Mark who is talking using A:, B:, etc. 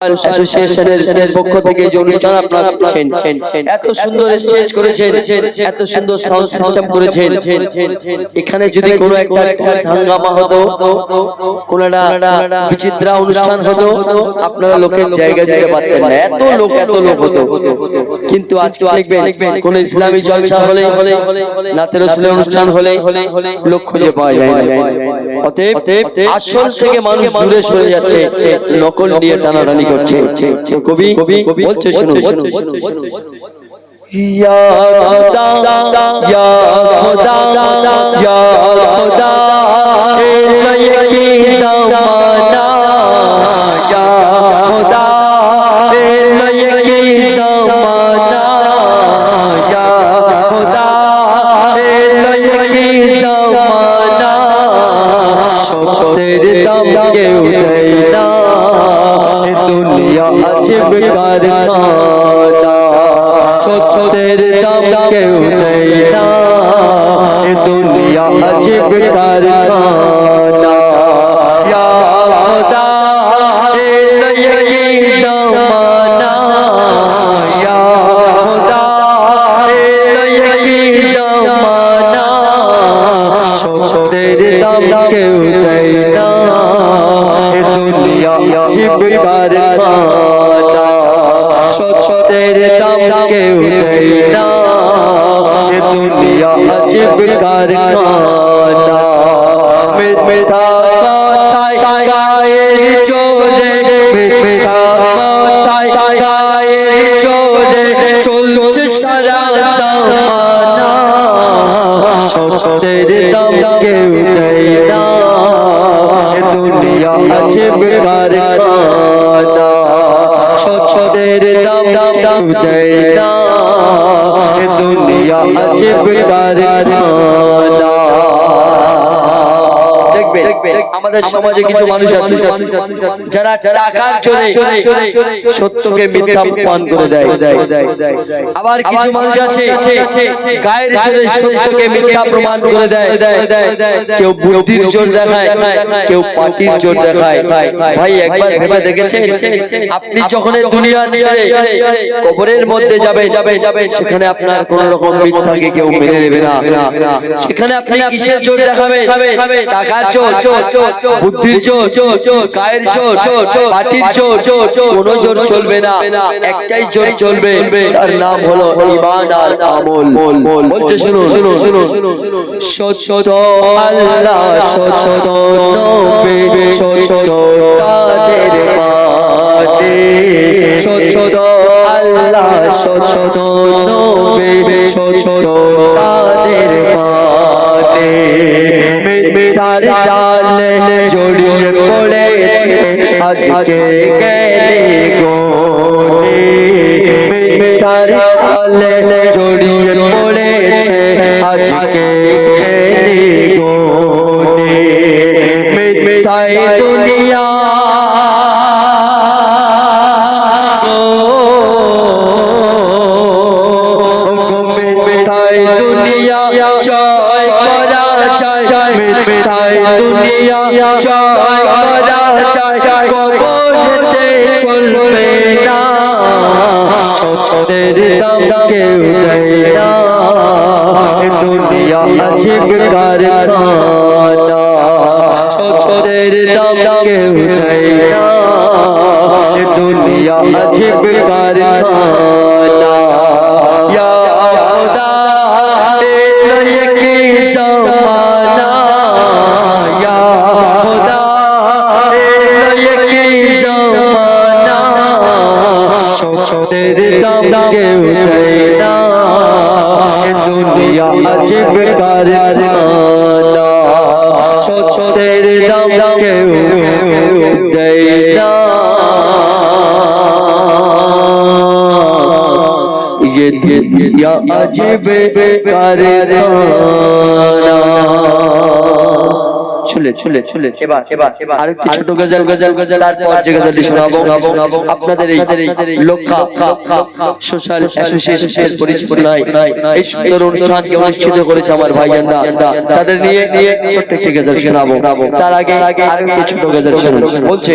A: অ্যাসোসিয়েশনের পক্ষ থেকে যে অনুষ্ঠান আপনারা করছেন এত সুন্দর স্টেজ করেছেন এত সুন্দর সাউন্ড সিস্টেম করেছেন এখানে যদি কোনো একটা হাঙ্গামা হতো কোন একটা বিচিত্রা অনুষ্ঠান হতো আপনারা লোকের জায়গা দিতে পারতেন না। এত লোক এত লোক হতো। কিন্তু আজকে দেখবেন কোন ইসলামী জলসা হলে নাতের রসুলের অনুষ্ঠান হলে লোক খুঁজে পাওয়া যায় না। অতএব আসল থেকে মানুষ দূরে সরে যাচ্ছে নকল নিয়ে টানাটানি করছে। কবি বলছে শুনো ইয়া খোদা ইয়া খোদা ইয়া খোদা। ছোটের দাম কেউ দেয় না। দুনিয়া আছে বেকার ছোটের দাম কেউ দেয় না। দুনিয়া আছে বেকার ছোটের দাম কেউ দেয় না এ দুনিয়া জীবিকার খানা ছোটের দাম কেউ দেয় না এ দুনিয়া ছোটের দাম কেউ নেই না দুনিয়া আছে বেকার খানা ছোটের দাম কেউ নেই না দুনিয়া আছে বেকার খানা দেখবেন আমাদের সমাজে কিছু মানুষ আছে যারা টাকার জোরে সত্যকে মিথ্যা প্রমাণ করে দেয়। আবার কিছু মানুষ আছে গায়ের জোরে সত্যকে মিথ্যা প্রমাণ করে দেয়। কেউ বুদ্ধির জোর দেখায় কেউ পাটির জোর দেখায়। ভাই একবার ভেবে দেখেছেন? আপনি যখন দুনিয়া ছেড়ে কবরের মধ্যে যাবে যাবে সেখানে আপনার কোন রকম মিথ্যাকে কেউ মেনে নেবে না। সেখানে আপনি কিসের জোর দেখাবে টাকার জোর। বুদ্ধির জোর কায়ের জোর পাটির জোর কোনো জোর চলবে না। একটাই জোর চলবে তার নাম হলো ইমান আর আমল। বলছে শুনো শুনো শুনো সত্য আল্লাহ সত্য নবী সত্য তাদের মাতে সত্য আল্লাহ সত্য নবী সত্য তাদের মাতে মিথ্যার জালে আজকে গেলে গোনে মিথ্যার জালে জড়িয়ে পড়েছে আজকে গেলে গোনে মিথ্যায় দুনিয়া কেউ দেয় না দুনিয়া আছে বেকার খানা ছোটের দাম কেউ দেয় না দুনিয়া আছে বেকার খানা ইয়া দুনিয়া আছে বেকার খানা ছোটের দাম কেউ দেয় না ये दुनिया अजब बेकार खाना চলে চলে চলে। এবার এবার আর একটু ছোট গজল গজল গজল তারপর যে গজলটি শোনাবো আপনাদের এই লক্ষা সোশ্যাল অ্যাসোসিয়েশনের পরিচালনায় এই সুন্দর অনুষ্ঠানকে অনুষ্ঠিত করেছে আমার ভাইয়ানরা তাদের নিয়ে নিয়ে ছোট্ট একটি গজল শোনাবো। তার আগে আর একটু ছোট গজল শোনাবো। বলছে